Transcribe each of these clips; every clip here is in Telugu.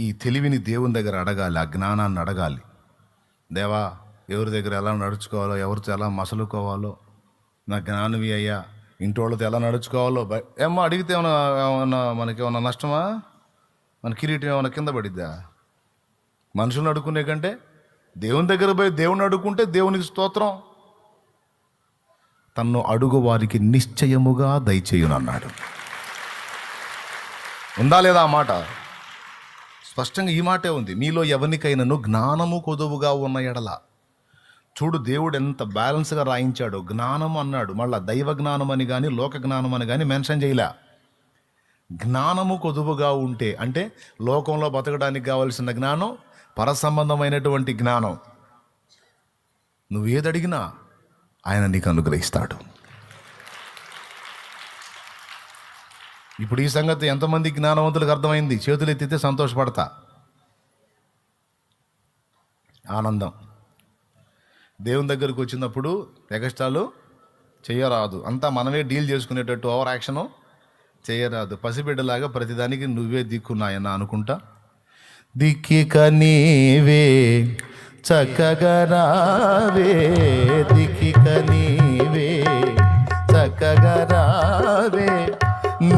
ఈ తెలివిని దేవుని దగ్గర అడగాలి ఆ జ్ఞానాన్ని అడగాలి. దేవా ఎవరి దగ్గర ఎలా నడుచుకోవాలో ఎవరితో ఎలా మసలుకోవాలో నా జ్ఞానవి అయ్యా ఇంటోళ్ళతో ఎలా నడుచుకోవాలో ఏమో అడిగితే ఏమన్నా ఏమన్నా మనకి ఏమన్నా నష్టమా? మన కిరీటం ఏమైనా కింద పడిద్దా? మనుషులు అడుక్కునే కంటే దేవుని దగ్గర పోయి దేవుని అడుక్కుంటే దేవునికి స్తోత్రం. తన్ను అడుగు వారికి నిశ్చయముగా దయచేయునన్నాడు. ఉందా లేదా మాట? స్పష్టంగా ఈ మాటే ఉంది. మీలో ఎవరికైనాను జ్ఞానము కొదువుగా ఉన్న ఎడల. చూడు దేవుడు ఎంత బ్యాలెన్స్గా రాయించాడు. జ్ఞానం అన్నాడు. మళ్ళీ దైవ జ్ఞానం అని కానీ లోక జ్ఞానం అని కానీ మెన్షన్ చేయలే. జ్ఞానము కొదువుగా ఉంటే అంటే లోకంలో బతకడానికి కావలసిన జ్ఞానం పరసంబంధమైనటువంటి జ్ఞానం. నువ్వు ఆయన నీకు అనుగ్రహిస్తాడు. ఇప్పుడు ఈ సంగతి ఎంతమంది జ్ఞానవంతులకు అర్థమైంది? చేతులు ఎత్తితే సంతోషపడతా. ఆనందం. దేవుని దగ్గరికి వచ్చినప్పుడు ఎగస్టాలు చేయరాదు. అంతా మనమే డీల్ చేసుకునేటట్టు ఓవర్ యాక్షను చేయరాదు. పసిబిడ్డలాగా ప్రతిదానికి నువ్వే దిక్కున్నాయన్న అనుకుంటా. దిక్కిక నీవే చక్కగా రావే. దిక్కిక నీవే చక్కగా రావే.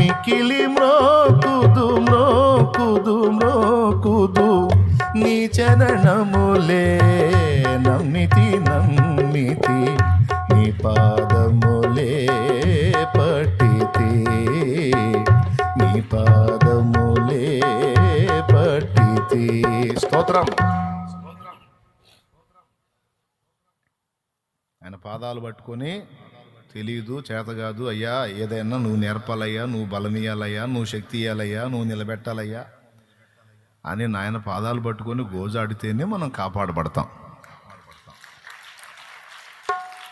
మికిలి మ్రోకుదు మ్రోకుదు మ్రోకుదు. నీ చరణములే నమ్మితి నమ్మితి. నీ పాదములే పట్టితి నీ పాదములే పట్టితి స్తోత్రం. ఆయన పాదాలు పట్టుకొని తెలియదు చేత కాదు అయ్యా ఏదైనా నువ్వు నేర్పాలయ్యా నువ్వు బలమియాలయ్యా నువ్వు శక్తి ఇవ్వాలయ్యా నువ్వు నిలబెట్టాలయ్యా అని నాయన పాదాలు పట్టుకొని గోజాడితేనే మనం కాపాడబడతాం.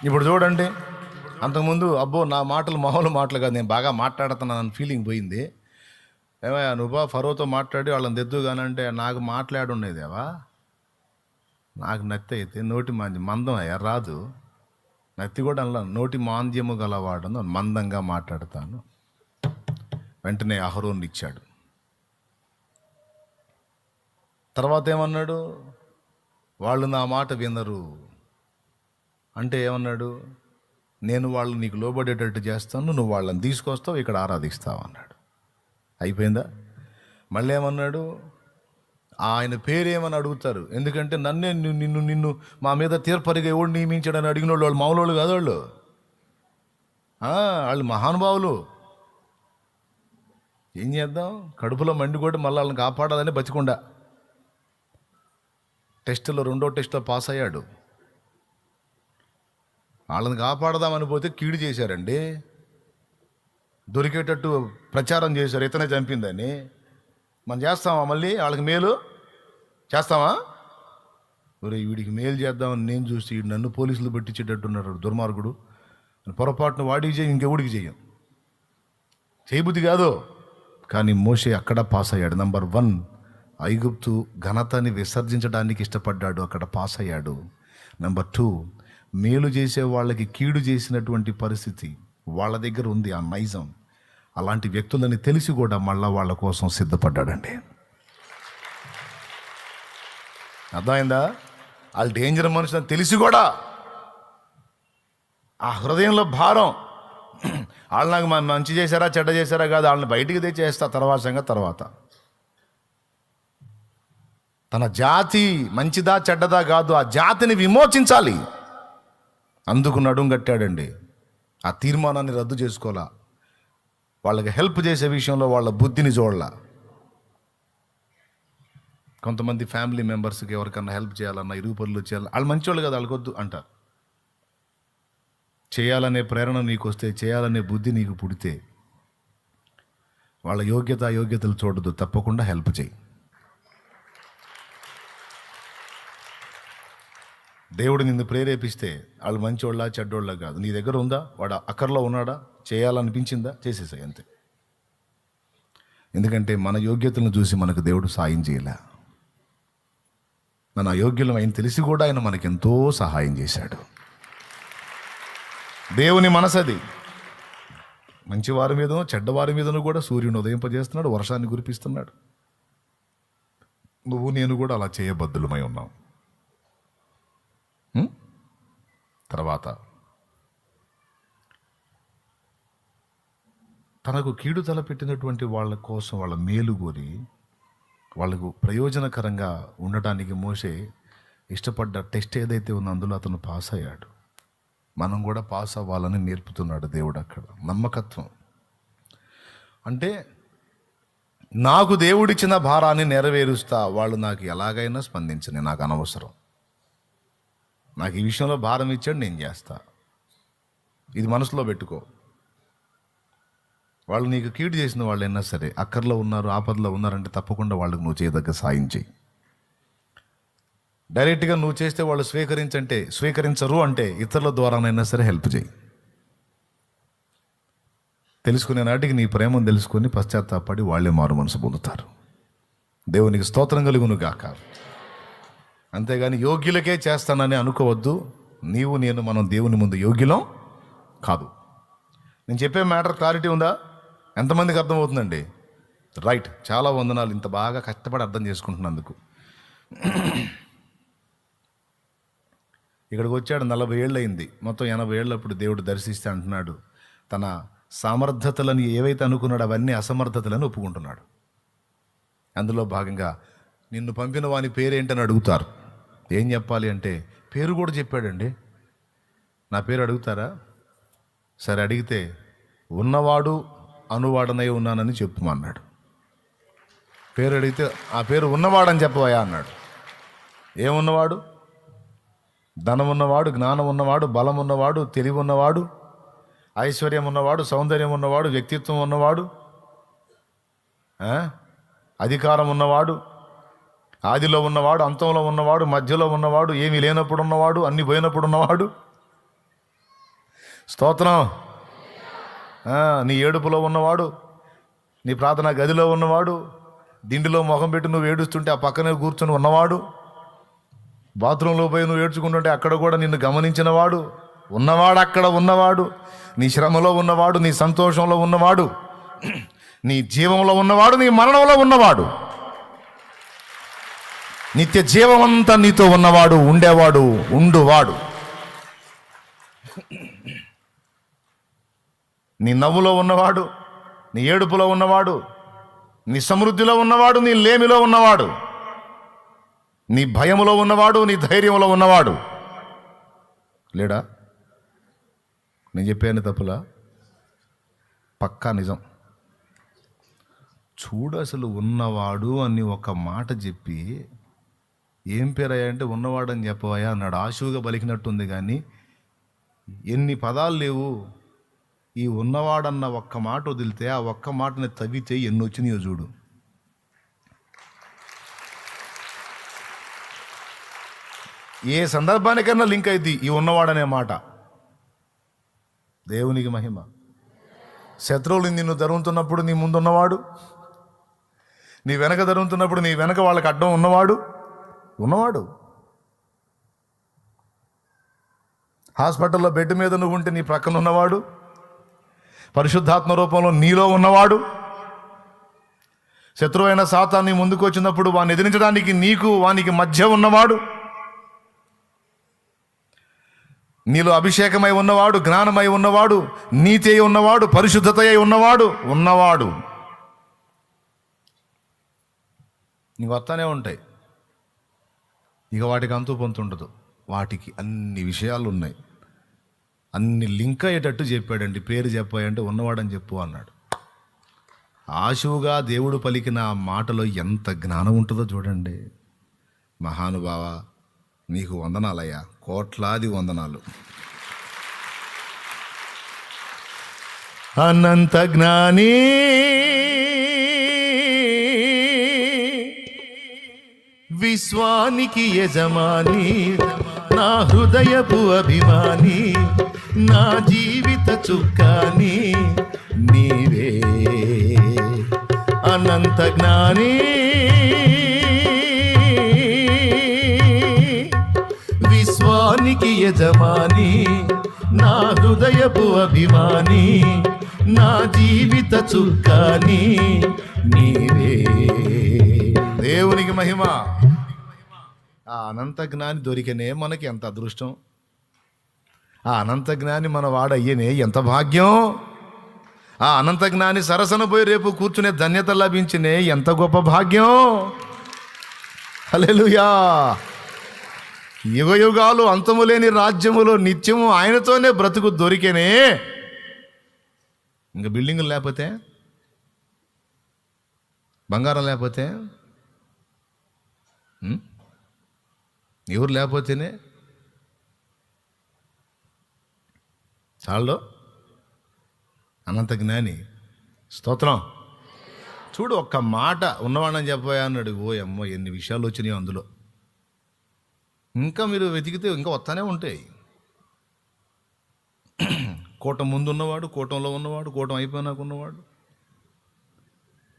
ఇప్పుడు చూడండి అంతకుముందు అబ్బో నా మాటలు మామూలు మాటలు కాదు నేను బాగా మాట్లాడుతున్నాను ఫీలింగ్ పోయింది. ఏమయ్యా నువ్వు ఫరోతో మాట్లాడి వాళ్ళని తెద్దు కానంటే నాకు మాట్లాడుండేదేవా? నాకు నత్తి అయితే నోటి మంది మందం అయ్యా రాదు. నత్తి కూడా నోటి మాంద్యము గలవాడను మందంగా మాట్లాడతాను. వెంటనే అహరోన్ ఇచ్చాడు. తర్వాత ఏమన్నాడు? వాళ్ళు నా మాట వినరు. అంటే ఏమన్నాడు? నేను వాళ్ళు నీకు లోబడేటట్టు చేస్తాను నువ్వు వాళ్ళని తీసుకొస్తావు ఇక్కడ ఆరాధిస్తావు అన్నాడు. అయిపోయిందా? మళ్ళీ ఏమన్నాడు ఆయన పేరేమని అడుగుతారు. ఎందుకంటే నన్నే నిన్ను నిన్ను మా మీద తీర్పరిగా ఎవడు నియమించాడని అడిగిన వాళ్ళు వాళ్ళు మామూలు కాదు వాళ్ళు. వాళ్ళు మహానుభావులు. ఏం చేద్దాం? కడుపులో మండి కూడా మళ్ళీ వాళ్ళని కాపాడాలని బతికుండా. టెస్టులో రెండో టెస్ట్లో పాస్ అయ్యాడు. వాళ్ళని కాపాడదామని పోతే కీడు చేశారండి. దొరికేటట్టు ప్రచారం చేశారు. ఇతనే చంపిందని. మనం చేస్తామా మళ్ళీ? వాళ్ళకి మేలు? చేస్తావా? ఒరే వీడికి మేలు చేద్దామని నేను చూసి వీడు నన్ను పోలీసులు పెట్టించేటట్టున్నాడు దుర్మార్గుడు. పొరపాటున వాడికి చేయి ఇంకెవడికి చేయం? చేయబుద్ధి కాదు. కానీ మోషే అక్కడ పాస్ అయ్యాడు. నంబర్ వన్ ఐగుప్తు ఘనతని విసర్జించడానికి ఇష్టపడ్డాడు. అక్కడ పాస్ అయ్యాడు. నెంబర్ టూ మేలు చేసే వాళ్ళకి కీడు చేసినటువంటి పరిస్థితి వాళ్ళ దగ్గర ఉంది ఆ నైజం. అలాంటి వ్యక్తులని తెలిసి కూడా మళ్ళా వాళ్ళ కోసం సిద్ధపడ్డాడండి. అర్థమైందా? వాళ్ళు డేంజర్ మనుషులని తెలిసి కూడా ఆ హృదయంలో భారం. వాళ్ళు నాకు మంచి చేశారా చెడ్డ చేశారా కాదు వాళ్ళని బయటికి తెచ్చేస్తా తర్వాత సంగతి తర్వాత. తన జాతి మంచిదా చెడ్డదా కాదు ఆ జాతిని విమోచించాలి. అందుకు నడుం కట్టాడండి. ఆ తీర్మానాన్ని రద్దు చేసుకోవాలా. వాళ్ళకి హెల్ప్ చేసే విషయంలో వాళ్ళ బుద్ధిని చూడాల కొంతమంది ఫ్యామిలీ మెంబర్స్కి ఎవరికన్నా హెల్ప్ చేయాలన్నా ఇరుగు పనులు చేయాలి వాళ్ళు మంచోళ్ళు కదా వాళ్ళకొద్దు అంటారు. చేయాలనే ప్రేరణ నీకు వస్తే చేయాలనే బుద్ధి నీకు పుడితే వాళ్ళ యోగ్యత యోగ్యతలు చూడదు తప్పకుండా హెల్ప్ చేయి. దేవుడు నిన్ను ప్రేరేపిస్తే వాళ్ళు మంచోళ్ళ చెడ్డోళ్ళ కాదు. నీ దగ్గర ఉందా? వాడు అక్కర్లో ఉన్నాడా? చేయాలనిపించిందా? చేసేసాయి అంతే. ఎందుకంటే మన యోగ్యతలను చూసి మనకు దేవుడు సాయం చేయలే. మన అయోగ్యులం ఆయన తెలిసి కూడా ఆయన మనకెంతో సహాయం చేశాడు. దేవుని మనసది. మంచివారి మీదనో చెడ్డవారి మీదనో కూడా సూర్యుని ఉదయింపజేస్తున్నాడు వర్షాన్ని కురిపిస్తున్నాడు. నువ్వు నేను కూడా అలా చేయబద్దులమై ఉన్నాం. తర్వాత తనకు కీడు తలపెట్టినటువంటి వాళ్ళ కోసం వాళ్ళ మేలు కోరి వాళ్ళకు ప్రయోజనకరంగా ఉండటానికి మోసే ఇష్టపడ్డ టెస్ట్ ఏదైతే ఉందో అందులో అతను పాస్ అయ్యాడు. మనం కూడా పాస్ అవ్వాలని నేర్పుతున్నాడు దేవుడు అక్కడ. నమ్మకత్వం. అంటే నాకు దేవుడిచ్చిన భారాన్ని నెరవేరుస్తా వాళ్ళు నాకు ఎలాగైనా స్పందించని నాకు అనవసరం. నాకు ఈ విషయంలో భారం ఇచ్చాడు నేను చేస్తా. ఇది మనసులో పెట్టుకో. వాళ్ళు నీకు కీడు చేసిన వాళ్ళు అయినా సరే అక్కర్లో ఉన్నారు ఆపదలో ఉన్నారంటే తప్పకుండా వాళ్ళకి నువ్వు చేయదగ్గ సాయం చేయి. డైరెక్ట్గా నువ్వు చేస్తే వాళ్ళు స్వీకరించంటే స్వీకరించరు అంటే ఇతరుల ద్వారానైనా సరే హెల్ప్ చేయి. తెలుసుకునే నాటికి నీ ప్రేమను తెలుసుకొని పశ్చాత్తాపడి వాళ్ళే మారు మనసు పొందుతారు. దేవునికి స్తోత్రం కలుగును గాక. అంతేగాని యోగ్యులకే చేస్తానని అనుకోవద్దు. నీవు నేను మనం దేవుని ముందు యోగ్యులం కాదు. నేను చెప్పే మ్యాటర్ క్లారిటీ ఉందా? ఎంతమందికి అర్థమవుతుందండి? రైట్ చాలా వందనాలు. ఇంత బాగా కష్టపడి అర్థం చేసుకుంటున్నందుకు. ఇక్కడికి వచ్చాడు నలభై ఏళ్ళు అయింది మొత్తం ఎనభై ఏళ్ళప్పుడు దేవుడు దర్శిస్తే అంటున్నాడు. తన సామర్థ్యతలను ఏవైతే అనుకున్నాడో అవన్నీ అసమర్థతలను ఒప్పుకుంటున్నాడు. అందులో భాగంగా నిన్ను పంపిన వాని పేరేంటని అడుగుతారు. ఏం చెప్పాలి అంటే పేరు కూడా చెప్పాడండి. నా పేరు అడుగుతారా? సరే అడిగితే ఉన్నవాడు అనువాడనై ఉన్నానని చెప్పుమన్నాడు. పేరు అడిగితే ఆ పేరు ఉన్నవాడని చెప్పవయా అన్నాడు. ఏమున్నవాడు? ధనం ఉన్నవాడు జ్ఞానం ఉన్నవాడు బలం ఉన్నవాడు తెలివి ఉన్నవాడు ఐశ్వర్యం ఉన్నవాడు సౌందర్యం ఉన్నవాడు వ్యక్తిత్వం ఉన్నవాడు అధికారం ఉన్నవాడు ఆదిలో ఉన్నవాడు అంతంలో ఉన్నవాడు మధ్యలో ఉన్నవాడు ఏమీ లేనప్పుడు ఉన్నవాడు అన్ని పోయినప్పుడు ఉన్నవాడు స్తోత్రం. నీ ఏడుపులో ఉన్నవాడు నీ ప్రార్థన గదిలో ఉన్నవాడు దిండిలో మొహం పెట్టి నువ్వు ఏడుస్తుంటే ఆ పక్కనే కూర్చొని ఉన్నవాడు బాత్రూంలో పోయి నువ్వు ఏడ్చుకుంటుంటే అక్కడ కూడా నిన్ను గమనించినవాడు ఉన్నవాడు అక్కడ ఉన్నవాడు నీ శ్రమలో ఉన్నవాడు నీ సంతోషంలో ఉన్నవాడు నీ జీవంలో ఉన్నవాడు నీ మరణంలో ఉన్నవాడు. నిత్య జీవమంతా నీతో ఉన్నవాడు ఉండేవాడు ఉండువాడు. నీ నవ్వులో ఉన్నవాడు నీ ఏడుపులో ఉన్నవాడు నీ సమృద్ధిలో ఉన్నవాడు నీ లేమిలో ఉన్నవాడు నీ భయములో ఉన్నవాడు నీ ధైర్యంలో ఉన్నవాడు. లేడా? నేను చెప్పాను తప్పులా? పక్కా నిజం. చూడు అసలు ఉన్నవాడు అని ఒక మాట చెప్పి ఏం పేరయ్యా అంటే ఉన్నవాడని చెప్పవయ్యా అన్నాడు. ఆశువుగా పలికినట్టుంది కానీ ఎన్ని పదాలు లేవు. ఈ ఉన్నవాడన్న ఒక్క మాట వదిలితే ఆ ఒక్క మాటని తవ్వితే ఎన్ని వచ్చినాయో చూడు. ఏ సందర్భానికైనా లింక్ అయింది ఈ ఉన్నవాడనే మాట. దేవునికి మహిమ. శత్రువులు నిన్ను ధరువుతున్నప్పుడు నీ ముందున్నవాడు నీ వెనక ధరుముతున్నప్పుడు నీ వెనక వాళ్ళకి అడ్డం ఉన్నవాడు ఉన్నవాడు. హాస్పిటల్లో బెడ్ మీద నువ్వు ఉంటే నీ ప్రక్కన ఉన్నవాడు పరిశుద్ధాత్మ రూపంలో నీలో ఉన్నవాడు. శత్రువైన సాతాన్ని ముందుకు వచ్చినప్పుడు వాడిని ఎదిరించడానికి నీకు వానికి మధ్య ఉన్నవాడు. నీలో అభిషేకమై ఉన్నవాడు జ్ఞానమై ఉన్నవాడు నీతి అయి ఉన్నవాడు పరిశుద్ధత అయి ఉన్నవాడు ఉన్నవాడు. నీకు వస్తానే ఉంటాయి. ఇక వాటికి అంతు పొంతుండదు వాటికి అన్ని విషయాలు ఉన్నాయి అన్ని లింక్ అయ్యేటట్టు చెప్పాడండి. పేరు చెప్పాయంటే ఉన్నవాడని చెప్పు అన్నాడు. ఆశువుగా దేవుడు పలికిన ఆ మాటలో ఎంత జ్ఞానం ఉంటుందో చూడండి. మహానుభావ నీకు వందనాలయ్యా. కోట్లాది వందనాలు. అనంత జ్ఞాని విశ్వానికి యజమాని నా హృదయపు అభిమాని నా జీవిత చుక్కాని నీవే. అనంత జ్ఞాని. విశ్వానికి యజమాని నా హృదయపు అభిమాని నా జీవిత చుక్కాని నీవే. దేవునికి మహిమ. ఆ అనంత జ్ఞాని దొరికనే మనకి ఎంత అదృష్టం? ఆ అనంత జ్ఞాని మన వాడయ్యనే ఎంత భాగ్యం! ఆ అనంత జ్ఞాని సరసన పోయి రేపు కూర్చునే ధన్యత లభించినే ఎంత గొప్ప భాగ్యం! హలెలుయా యుగ యుగాలు అంతము లేని రాజ్యములో నిత్యము ఆయనతోనే బ్రతుకు దొరికేనే! ఇంకా బిల్డింగులు లేకపోతే? బంగారం లేకపోతే? ఎవరు లేకపోతేనే? చాలు అనంత జ్ఞాని. స్తోత్రం. చూడు ఒక్క మాట ఉన్నవాడని చెప్పబోయా అన్నాడు. ఓ అమ్మో ఎన్ని విషయాలు వచ్చినాయి అందులో. ఇంకా మీరు వెతికితే ఇంకా వస్తానే ఉంటాయి. కూటం ముందు ఉన్నవాడు కూటంలో ఉన్నవాడు కూటం అయిపోయినాక ఉన్నవాడు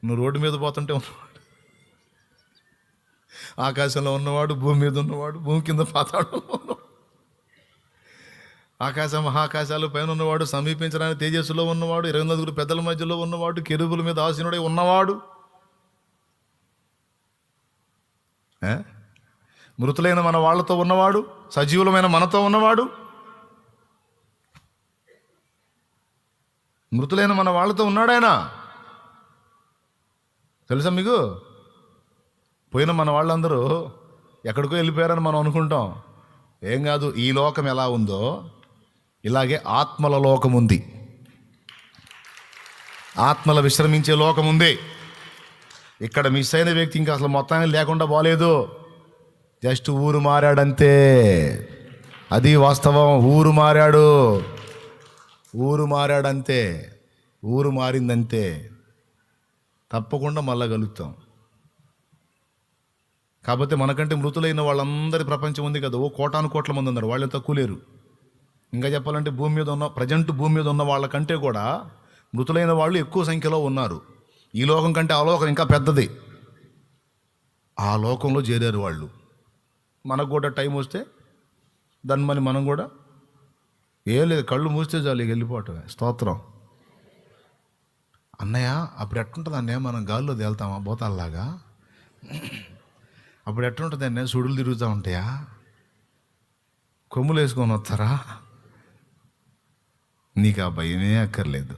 నువ్వు రోడ్డు మీద పోతుంటే ఉన్నవాడు. ఆకాశంలో ఉన్నవాడు భూమి మీద ఉన్నవాడు భూమి కింద పాతాడు ఉన్నవాడు. ఆకాశ మహాకాశాలు పైన ఉన్నవాడు సమీపించడానికి తేజస్సులో ఉన్నవాడు ఇరవై నలుగురు పెద్దల మధ్యలో ఉన్నవాడు కెరుబుల మీద ఆసీనుడై ఉన్నవాడు. మృతులైన మన వాళ్ళతో ఉన్నవాడు సజీవులమైన మనతో ఉన్నవాడు. మృతులైన మన వాళ్ళతో ఉన్నాడైనా తెలుసా మీకు? పోయిన మన వాళ్ళందరూ ఎక్కడికో వెళ్ళిపోయారని మనం అనుకుంటాం. ఏం కాదు ఈ లోకం ఎలా ఉందో ఇలాగే ఆత్మల లోకం ఉంది ఆత్మల విశ్రమించే లోకం ఉంది ఇక్కడ మిస్ అయిన వ్యక్తి ఇంకా అసలు మొత్తాన్ని లేకుండా పోలేదు. జస్ట్ ఊరు మారాడంతే. అది వాస్తవం. ఊరు మారాడు. ఊరు మారాడంతే. ఊరు మారిందంతే. తప్పకుండా మళ్ళా కలుగుతాం కాకపోతే మనకంటే మృతులైన వాళ్ళందరి ప్రపంచం ఉంది కదా. ఓ కోటాను కోట్ల మంది ఉన్నారు. వాళ్ళు తక్కువ లేరు. ఇంకా చెప్పాలంటే భూమి మీద ఉన్న ప్రజెంట్ భూమి మీద ఉన్న వాళ్ళకంటే కూడా మృతులైన వాళ్ళు ఎక్కువ సంఖ్యలో ఉన్నారు. ఈ లోకం కంటే ఆ లోకం ఇంకా పెద్దది. ఆ లోకంలో చేరారు వాళ్ళు. మనకు కూడా టైం వస్తే దాని మరి మనం కూడా ఏం లేదు కళ్ళు మూస్తే చాలు వెళ్ళిపోవటమే. స్తోత్రం. అన్నయ్య అప్పుడు ఎట్టుంటుంది అన్నయ్య? మనం గాల్లో తేలుతామా? బోతాల్లాగా? అప్పుడు ఎట్టుంటుంది అన్నయ్య? సుడులు తిరుగుతూ ఉంటాయా? కొమ్ములు వేసుకొని వస్తారా? నీకు ఆ భయమే అక్కర్లేదు.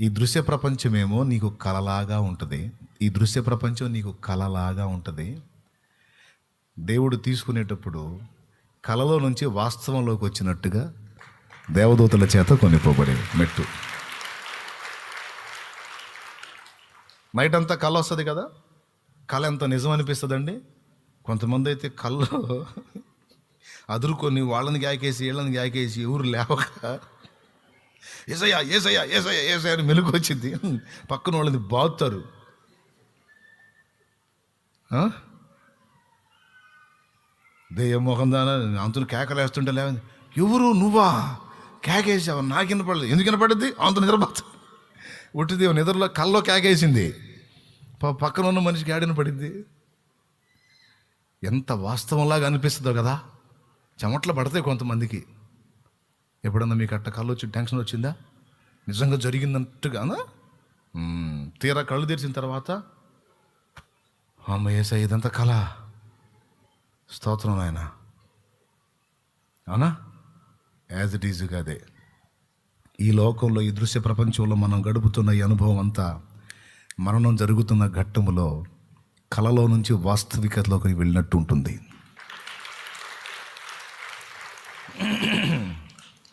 ఈ దృశ్య ప్రపంచమేమో నీకు కలలాగా ఉంటుంది. ఈ దృశ్య ప్రపంచం నీకు కలలాగా ఉంటుంది. దేవుడు తీసుకునేటప్పుడు కలలో నుంచి వాస్తవంలోకి వచ్చినట్టుగా దేవదూతల చేత కొనిపోబడే మెట్టు. నైట్ అంతా కళ వస్తుంది కదా? కళ ఎంత నిజం అనిపిస్తుందండి? కొంతమంది అయితే కళ్ళు అదురుకొని వాళ్ళని గాయకేసి వీళ్ళని గాయకేసి ఎవరు లేవక ఏసయ్యా ఏసయ్యా ఏసయ్యా ఏసయ్యా అని మెలుగు వచ్చింది పక్కన వాళ్ళని బాగుతారు ఆ? దెయ్యం మొహం దాన అంతులు కేకలేస్తుంటే లేవని ఎవరు నువ్వా? కేకేసావు? నాకు వినపడలేదు. ఎందుకు వినపడింది అంత నిద్రపోతు ఉట్టిది నిద్రలో కల్లో కేకేసింది. పక్కన ఉన్న మనిషికి ఆడిన పడింది ఎంత వాస్తవంలాగా అనిపిస్తుందో కదా. చెమట్లు పడతాయి కొంతమందికి. ఎప్పుడన్నా మీకు అట్ట కళ్ళు వచ్చి టెన్షన్ వచ్చిందా? నిజంగా జరిగిందంటుగానా తీరా కళ్ళు తెరిచిన తర్వాత అమ్మ ఏసా ఇదంతా కళ. స్తోత్రం ఆయన అవునా యాజ్ ఇట్ ఈజ్ అదే ఈ లోకంలో ఈ దృశ్య ప్రపంచంలో మనం గడుపుతున్న ఈ అనుభవం అంతా మరణం జరుగుతున్న ఘట్టములో కళలో నుంచి వాస్తవికతలోకి వెళ్ళినట్టు ఉంటుంది.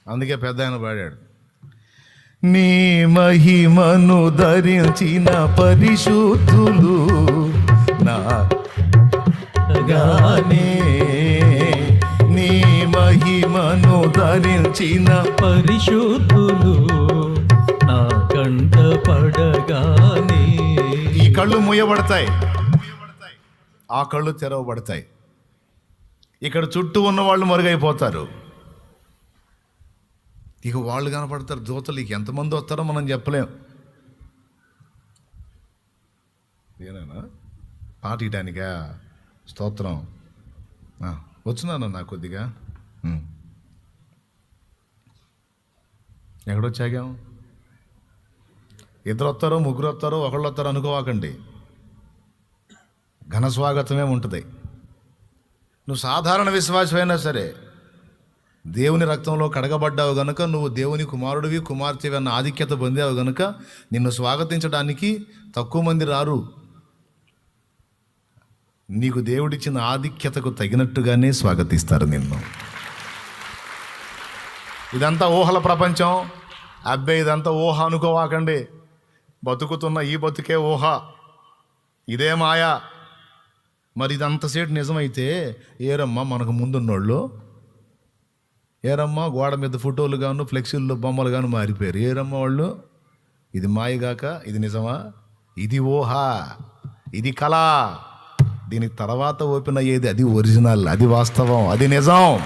అందుకే పెద్ద ఆయన పాడాడు. నీ మహిమను ధరించిన పరిశుద్ధులు నా గానే. నీ మహిమను ధరించిన పరిశుద్ధులు నా కంట పడగానే. ఈ కళ్ళు మూయబడతాయి. ఆ కళ్ళు తెరవబడతాయి. ఇక్కడ చుట్టూ ఉన్న వాళ్ళు మరుగైపోతారు. ఇక వాళ్ళు కనపడతారు దూతలు ఇక ఎంతమంది వస్తారో మనం చెప్పలేం. ఏనా పాట స్తోత్రం. ఆ, వచ్చున్నాను నాకు కొద్దిగా? ఉమ్. ఎక్కడొచ్చాగాం? ఇద్దరు వస్తారో ముగ్గురు వస్తారో ఒకళ్ళు వస్తారో అనుకోవాకండి. ఘన స్వాగతమే ఉంటుంది. నువ్వు సాధారణ విశ్వాసమైనా సరే దేవుని రక్తంలో కడగబడ్డావు గనుక నువ్వు దేవుని కుమారుడివి కుమార్తెవి అన్న ఆధిక్యత పొందావు గనుక నిన్ను స్వాగతించడానికి తక్కువ మంది రారు. నీకు దేవుడిచ్చిన ఆధిక్యతకు తగినట్టుగానే స్వాగతిస్తారు నిన్ను. ఇదంతా ఊహల ప్రపంచం. అబ్బే ఇదంతా ఊహ అనుకోవాకండి. బతుకుతున్న ఈ బతుకే ఊహ. ఇదే మాయా. మరి ఇదంతసేపు నిజమైతే ఏరమ్మా మనకు ముందున్నోళ్ళు ఏరమ్మా గోడ మీద ఫోటోలు గాను ఫ్లెక్సీల్లో బొమ్మలు గాను మారిపోయారు. ఏరమ్మా వాళ్ళు ఇది మాయగాక ఇది నిజమా? ఇది ఊహ ఇది కళ. దీని తర్వాత ఓపెన్ అయ్యేది అది ఒరిజినల్ అది వాస్తవం అది నిజం.